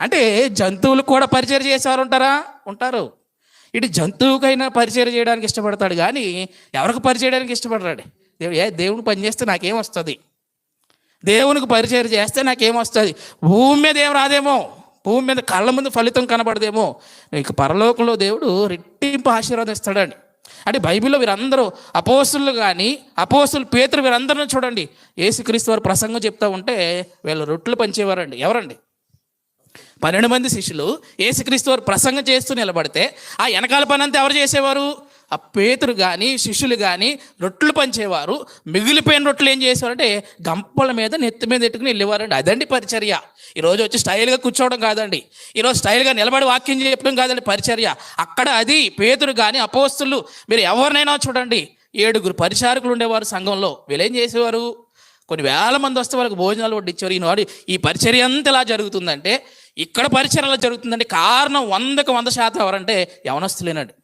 అంటే జంతువులు కూడా పరిచయం చేసేవారు ఉంటారా? ఉంటారు. ఇటు జంతువుకైనా పరిచయం చేయడానికి ఇష్టపడతాడు కానీ ఎవరికి పరిచయం చేయడానికి ఇష్టపడతాడు దేవుడు ఏ దేవుని పని చేస్తే నాకేం వస్తుంది? దేవునికి పరిచయం చేస్తే నాకేం వస్తుంది? భూమి మీద ఏం రాదేమో? భూమి మీద కళ్ళ ముందు ఫలితం కనబడదేమో? ఇక పరలోకంలో దేవుడు రెట్టింపు ఆశీర్వాదం ఇస్తాడండి. అంటే బైబిల్లో వీరందరూ అపోసులు కానీ అపోసులు పేతులు వీరందరిని చూడండి. యేసుక్రీస్తు వారు ప్రసంగం చెప్తా ఉంటే వీళ్ళు రొట్టెలు పంచేవారండి. ఎవరండి? పన్నెండు మంది శిష్యులు ఏసుక్రీస్తు వారు ప్రసంగం చేస్తూ నిలబడితే ఆ వెనకాల పని అంతా ఎవరు చేసేవారు? ఆ పేతురు కానీ శిష్యులు కానీ రొట్టెలు పంచేవారు. మిగిలిపోయిన రొట్టెలు ఏం చేసేవారంటే గంపల మీద నెత్తి మీద ఎట్టుకుని వెళ్ళేవారండి. అదండి పరిచర్య. ఈరోజు వచ్చి స్టైల్గా కూర్చోవడం కాదండి. ఈరోజు స్టైల్గా నిలబడి వాక్యం చెప్పడం కాదండి పరిచర్య. అక్కడ అది పేతురు కానీ అపోస్తులు మీరు ఎవరినైనా చూడండి. ఏడుగురు పరిచారకులు ఉండేవారు సంఘంలో. వీళ్ళు ఏం చేసేవారు? కొన్ని వేల మంది వస్తే వాళ్ళకి భోజనాలు వడ్డించేవారు ఈనాడు ఈ పరిచర్య అంతా ఎలా జరుగుతుందంటే ఇక్కడ పరిచయం జరుగుతుందండి. కారణం వందకు వంద శాతం ఎవరంటే యవనస్తులేనండి.